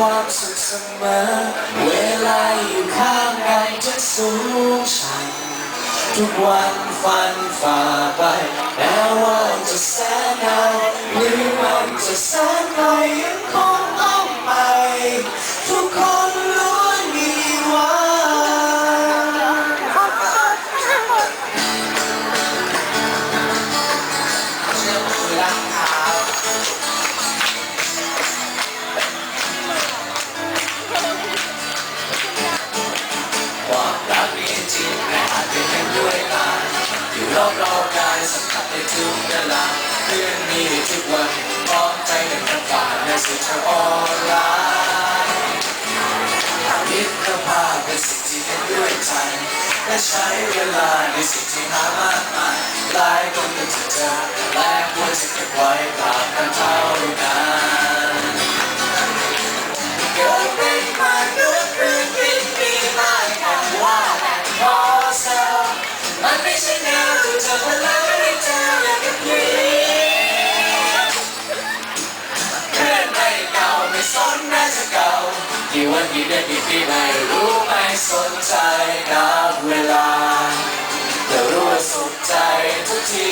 ความสุขเสมอ เวลาอยู่ข้างกันจะสูงชัน ทุกวันฟันฝ่าไปแม้ว่าจะแสนหนาวหรือมันจะแสนไกล สัมผัสได้ทุกเวลาเพื่อนมีทุกวันพร้อมใจกันทั้งฝ่าในสื่อทาออนไลน์มิตรภาพเป็นสิ่งที่เห็นด้วยใจและใช้เวลาในสิ่งที่หามากมายหลายคนก็จะเจอและควรจะเก็บไว้ กี่เดือนกี่ปีไม่รู้ไม่สนใจนับเวลาแต่รู้ว่าสุขใจทุกที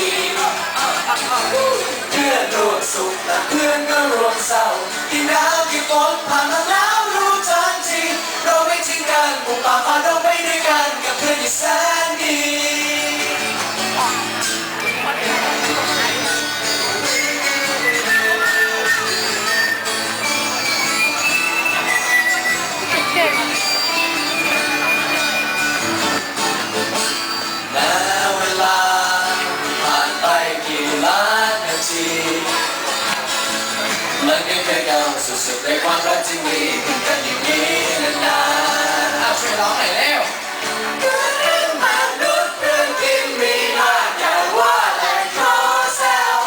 เพื่อนร่วมสุขและเพื่อนก็ร่วมเศร้าที่หนาวกี่ฝนผ่าน สู่สุดในความรักที่มีขึ้นกันอย่างนี้นานๆเอาช่วยร้องหน่อยเร็วเพื่อนมนุษย์เรื่องกินมีมากอย่าว่าแต่ขอแซว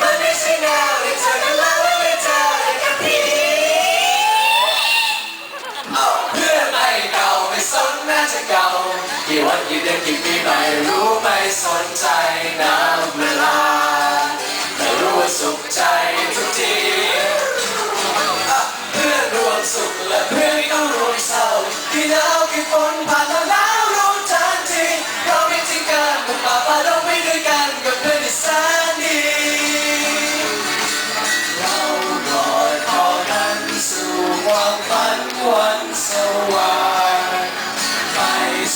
มันไม่ใช่แนวที่เธอกันแล้วไม่เจอได้กับพี่เพื่อนไม่เก่าไม่สนน่าจะเก่ากี่วันกี่เดือนกี่ปีไม่รู้ไม่สนใจนับเวลา ที่หนาวที่ฝนผ่านมาแล้วรู้ทันทีเราไม่ทิ้งกันบุกป่าฝ่าเราไปด้วยกันกับเพื่อนที่แสนดีเรากอดคอกันสู่ความฝันวันสว่างไป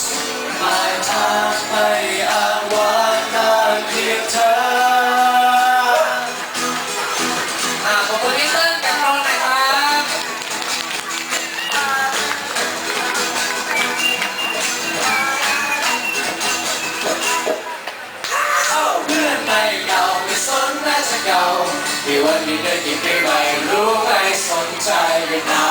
สู่ปลายทางไม่อ้างว้างนานเพียงเธออ่าขอบคุณ ที่วันนี้ได้ยินไม่ไหวรู้ไมสนใจหรืวลา